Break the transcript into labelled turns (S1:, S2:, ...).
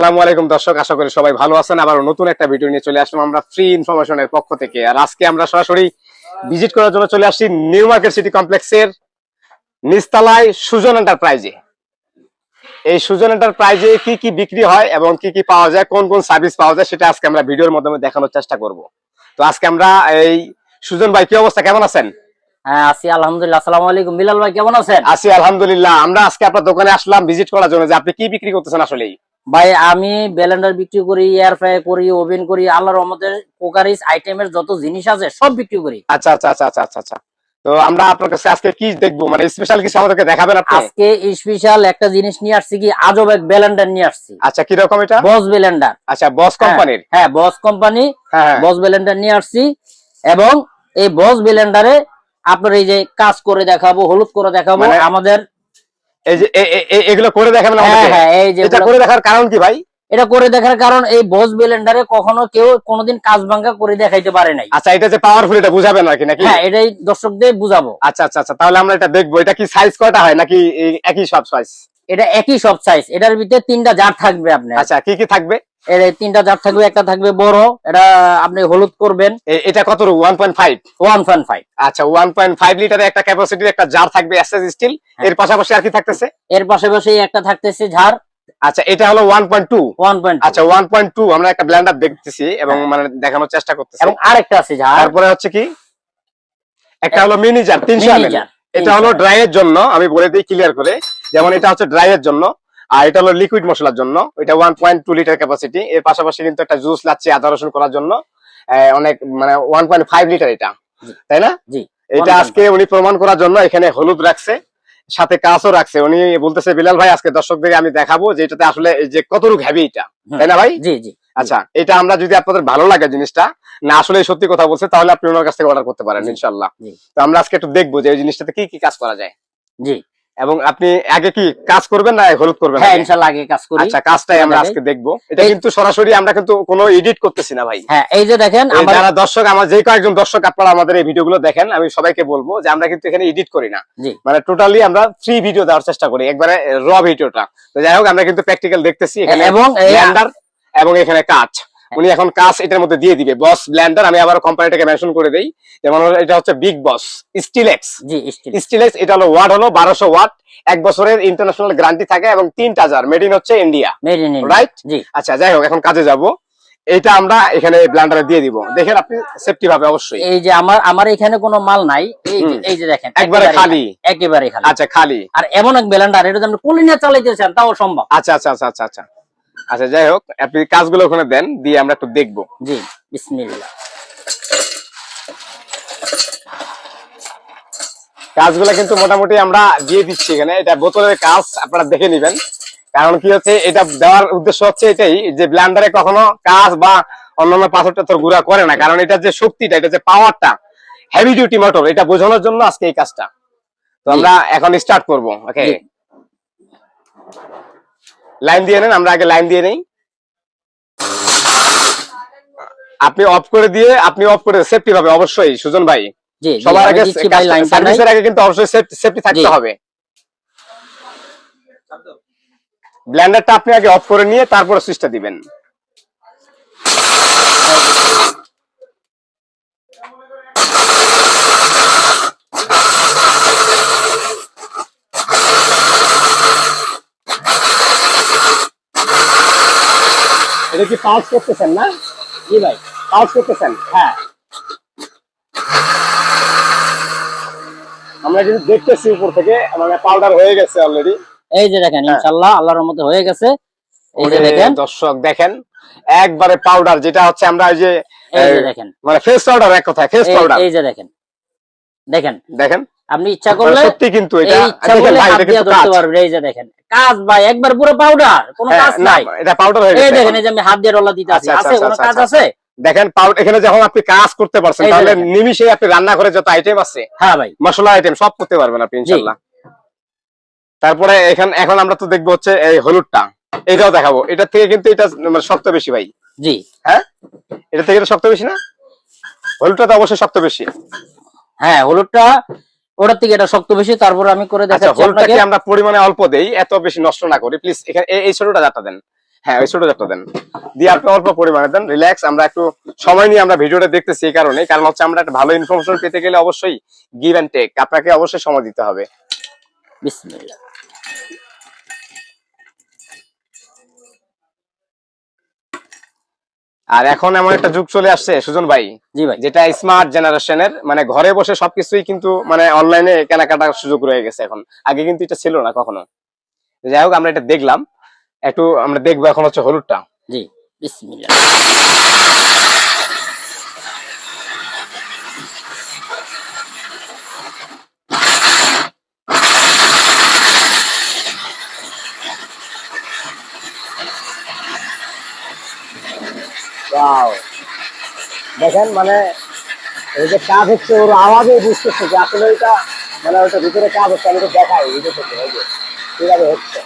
S1: আসসালামু আলাইকুম দর্শক আশা করি সবাই ভালো আছেন। আবার নতুন একটা ভিডিও নিয়ে চলে আসলাম আমরা ফ্রি ইনফরমেশনের পক্ষ থেকে। আর আজকে আমরা সরাসরি ভিজিট করার জন্য চলে আসছি নিউ মার্কেট সিটি কমপ্লেক্সের নিস্তালায় সুজন এন্টারপ্রাইজে এই সুজন এন্টারপ্রাইজে কি কি বিক্রি হয় এবং কি কি পাওয়া যায় কোন কোন সার্ভিস পাওয়া যায় সেটা আজকে আমরা ভিডিওর মাধ্যমে দেখানোর চেষ্টা করব। তো আজকে আমরা এই সুজন ভাই কি অবস্থা? কেমন আছেন?
S2: হ্যাঁ আছি আলহামদুলিল্লাহ। আসসালামু আলাইকুম। বিলাল ভাই কেমন আছেন?
S1: আছি আলহামদুলিল্লাহ। আমরা আজকে আপনার দোকানে আসলাম ভিজিট করার জন্য যে আপনি কি বিক্রি করতেছেন আসলেই?
S2: ভাই আমি ব্লেন্ডার বিক্রি করি এয়ার ফ্রাই করি ওভেন করি আল্লাহর রহমতের কুকারিজ আইটেমের যত জিনিস আছে সব বিক্রি করি।
S1: আচ্ছা আচ্ছা আচ্ছা আচ্ছা আচ্ছা আচ্ছা। তো আমরা আপনার কাছে আজকে কি দেখব? মানে স্পেশাল কিছু আমাদেরকে দেখাবেন আপনি?
S2: আজকে স্পেশাল একটা জিনিস নিয়ে আসছি কি? আজব এক ব্লেন্ডার নিয়ে আসছি।
S1: আচ্ছা কি রকম এটা?
S2: বস ব্লেন্ডার
S1: আচ্ছা বস কোম্পানির
S2: হ্যাঁ বস কোম্পানি। বস ব্লেন্ডার নিয়ে আসছি। এবং এই বস ব্লেন্ডারে আপনার এই যে কাজ করে দেখাবো হলুদ করে দেখাবো
S1: মানে-
S2: আমাদের
S1: এই যে এ- এ- এ- এগুলো করে দেখাবেন
S2: হ্যাঁ হ্যাঁ এই যে
S1: এটা করে দেখার কারণ কি ভাই?
S2: এটা করে দেখার কারণ এই বস ব্লেন্ডারে কখনো কেউ কোনোদিন কাজ ভাঙ্গা করে দেখাইতে পারে নাই।
S1: আচ্ছা এটা যে পাওয়ারফুল এটা বুঝাবেন নাকি নাকি?
S2: হ্যাঁ এটাই দর্শকদের বুঝাবো।
S1: আচ্ছা আচ্ছা আচ্ছা তাহলে আমরা এটা দেখব। এটা কি সাইজ কয়টা হয়? নাকি একই সব সাইজ
S2: এটা একই সব সাইজ এটার ভিতরে তিনটা জার থাকবে আপনার।
S1: আচ্ছা কি কি থাকবে?
S2: এর তিনটা জার থাকবে একটা থাকবে বড় এটা আপনি হলুদ করবেন।
S1: এটা কত one point five
S2: one point five
S1: আচ্ছা ওয়ান পয়েন্ট ফাইভ লিটারের একটা ক্যাপাসিটির একটা জার থাকবে এসএস স্টিল
S2: হ্যাঁ।
S1: এর পাশাপাশি আর কি থাকতেছে?
S2: এর পাশাপাশি একটা থাকতেছে ঝাড়।
S1: আচ্ছা এটা হলো one point two
S2: one point
S1: আচ্ছা ওয়ান পয়েন্ট টু আমরা একটা ব্লেন্ডার দেখতেছি এবং মানে দেখানোর চেষ্টা করতেছি।
S2: এবং আরেকটা আছে ঝাড়।
S1: তারপরে হচ্ছে কি? একটা হলো মিনি জার তিনশো ml এটা হলো ড্রাই এর জন্য আমি বলে দিই ক্লিয়ার করে। যেমন এটা হচ্ছে ড্রাই এর জন্য আর এটা হলো লিকুইড মশলার জন্য। এটা one point two litre capacity এর পাশাপাশি কিন্তু একটা জুস লাচ্ছি আদা রসুন করার জন্য। অনেক মানে ওয়ান পয়েন্ট ফাইভ লিটার এটা। তাই না?
S2: জি।
S1: এটা আজকে উনি প্রমাণ করার জন্য এখানে হলুদ রাখছে সাথে কাঁচও রাখছে। উনি বলতেছে বিলাল ভাই আজকে দর্শকদের আমি দেখাবো যে এটাতে আসলে যে কতটুকু হ্যাভি এটা। তাই না ভাই?
S2: জি জি।
S1: আচ্ছা এটা আমরা যদি আপনাদের ভালো লাগে জিনিসটা না আসলে সত্যি কথা বলছে তাহলে আপনি ওনার কাছ থেকে অর্ডার করতে পারেন ইনশাল্লাহ তো আমরা আজকে একটু দেখব যে এই জিনিসটাতে কি কি কাজ করা যায়।
S2: জি।
S1: এবং আপনি আগে কি কাজ করবেন না হলুদ করবেন?
S2: হ্যাঁ
S1: আগে?
S2: ইনশাল্লাহ আগে কাজ করি।
S1: আচ্ছা কাজটাই আমরা আজকে দেখব। এটা কিন্তু সরাসরি আমরা কিন্তু কোনো এডিট করতেছি না ভাই।
S2: হ্যাঁ এই যে দেখেন
S1: যারা দর্শক আমার যে কয়েকজন দর্শক আপনারা আমাদের এই ভিডিওগুলো দেখেন আমি সবাইকে বলব যে আমরা কিন্তু এখানে এডিট করি না। মানে টোটালি আমরা ফ্রি ভিডিও দেওয়ার চেষ্টা করি একবারে র ভিডিওটা তো যাই হোক আমরা কিন্তু প্র্যাকটিক্যাল দেখতেছি এখানে
S2: এবং
S1: এবং এখানে কাজ উনি এখন কাজ এটার মধ্যে দিয়ে দিবে। বস ব্লেন্ডার আমি আবার কোম্পানিটাকে মেনশন করে দেই। যেমন এটা হচ্ছে বিগ বস স্টিলেক্স
S2: জি স্টিল
S1: স্টিলেক্স এটা হলো ওয়াট হলো বারোশো ওয়াট। এক বছরের ইন্টারন্যাশনাল গ্যারান্টি থাকে এবং তিনটা জার মেড ইন হচ্ছে ইন্ডিয়া রাইট
S2: জি।
S1: আচ্ছা যাই হোক এখন কাজে যাব। এটা আমরা এখানে ব্লেন্ডারে দিয়ে দিব। দেখেন আপনি সেফটি ভাবে অবশ্যই।
S2: এই যে আমার আমার এখানে কোনো মাল নাই। এই যে এই যে দেখেন
S1: একবারে খালি।
S2: একেবারে খালি।
S1: আচ্ছা খালি।
S2: আর এমন এক ব্লেন্ডার এটা যদি আপনি কুলিনা চালাইতে চান তাও সম্ভব।
S1: আচ্ছা আচ্ছা আচ্ছা আচ্ছা। আচ্ছা যাই হোক আপনি কাজগুলো ওখানে দেন দিয়ে আমরা একটু দেখব।
S2: জি বিসমিল্লাহ।
S1: কাজগুলো কিন্তু মোটামুটি আমরা দিয়ে দিচ্ছি এখানে। এটা বোতলের কাজ আপনারা দেখে নেবেন। কারণ কি হচ্ছে এটা দেওয়ার উদ্দেশ্য হচ্ছে এটাই যে ব্ল্যান্ডারে কখনো কাজ বা অন্যান্য পাথর টাথর গুঁড়া করে না। কারণ এটা যে শক্তিটা এটা যে পাওয়ারটা হেভি ডিউটি মোটর এটা বোঝানোর জন্য আজকে এই কাজটা। তো আমরা এখন স্টার্ট করব ওকে। লাইন দিয়ে নেন আমরা আগে লাইন দিয়ে নেই। আপনি অফ করে দিয়ে আপনি অফ করে সেফটি ভাবে অবশ্যই সুজন ভাই। সবার আগে। সার্ভিসের আগে কিন্তু অবশ্যই সেফটি থাকতে হবে। ব্লেন্ডারটা আপনি আগে অফ করে নিয়ে তারপরে সুইচটা দিবেন। এটা কি পাউচ করতেছেন না?
S2: জি ভাই
S1: পাউচ করতেছেন
S2: হ্যাঁ।
S1: আমরা কিন্তু দেখতেছি উপর থেকে মানে পাউডার হয়ে গেছে অলরেডি
S2: এই যে দেখেন
S1: হ্যাঁ।
S2: ইনশাআল্লাহ আল্লাহর মধ্যে হয়ে গেছে। এই যে দেখেন।
S1: দর্শক দেখেন একবারে পাউডার যেটা হচ্ছে আমরা
S2: এই যে দেখেন।
S1: মানে ফেস পাউডার এক কথায় ফেস পাউডার
S2: এই যে দেখেন। দেখেন।
S1: দেখেন।
S2: আপনি ইচ্ছা করলে
S1: সত্যি কিন্তু এটা
S2: এই ইচ্ছা করলে হাত দিয়ে ধরতে। পারবেন। এই যে দেখেন কাজ ভাই একবার পুরো পাউডার কোনো
S1: হ্যাঁ,
S2: কাজ নাই।
S1: এটা পাউডার হয়ে
S2: এই
S1: গেছে
S2: দেখেন এই যে আমি হাত দিয়ে রলা দিতে আছি।
S1: আচ্ছা, আচ্ছা,
S2: আছে কোনো
S1: আচ্ছা,
S2: কাজ
S1: আচ্ছা।
S2: আছে?
S1: দেখেন পাউডার এখানে যখন আপনি কাজ করতে পারছেন
S2: এই
S1: তাহলে। নিমিশে আপনি রান্না করে যত আইটেম আছে
S2: হ্যাঁ ভাই।
S1: মশলা আইটেম সব করতে পারবেন আপনি ইনশাল্লাহ তারপরে এখান এখন আমরা তো দেখব হচ্ছে এই হলুদটা। এটাও দেখাবো। এটা থেকে কিন্তু এটা মানে শক্ত বেশি ভাই।
S2: জি।
S1: হ্যাঁ? এটা থেকে এটা শক্ত বেশি না? হলুদটা তো অবশ্যই শক্ত বেশি।
S2: হ্যাঁ হলুদটা ওটার থেকে এটা শক্ত বেশি তারপর আমি করে
S1: আচ্ছা
S2: দেখাচ্ছি আপনাকে।
S1: আমরা পরিমাণে অল্প দেই? এত বেশি নষ্ট না করি। প্লিজ এখানে এই- ছোটটা যাটা দেন। হ্যাঁ ওই ছোট জারটা দেন। দিয়ে আপনি অল্প পরিমাণে দেন। রিল্যাক্স আমরা একটু সময় নিয়ে আমরা ভিডিওটা দেখতেছি এই কারণে কারণ হচ্ছে আমরা একটা ভালো ইনফরমেশন পেতে গেলে অবশ্যই গিভ অ্যান্ড টেক আপনাকে অবশ্যই সময় দিতে হবে।
S2: বিসমিল্লাহ।
S1: আর এখন এমন একটা যুগ চলে আসছে সুজন ভাই
S2: জি ভাই।
S1: যেটা স্মার্ট জেনারেশনের মানে ঘরে বসে সবকিছুই কিন্তু মানে অনলাইনে কেনাকাটার সুযোগ রয়ে গেছে এখন। আগে কিন্তু এটা ছিল না কখনো। যাই হোক আমরা এটা দেখলাম। একটু আমরা দেখব এখন হচ্ছে হলুদটা।
S2: জি বিসমিল্লাহ।
S1: দেখেন মানে এই যে কাজ হচ্ছে, ওর আওয়াজে বুঝতেছে যে আসলে ওইটা মানে ওইটা ভিতরে কাজ হচ্ছে, আমি তো দেখাই ভিডিও থেকে ঠিক আছে হচ্ছে।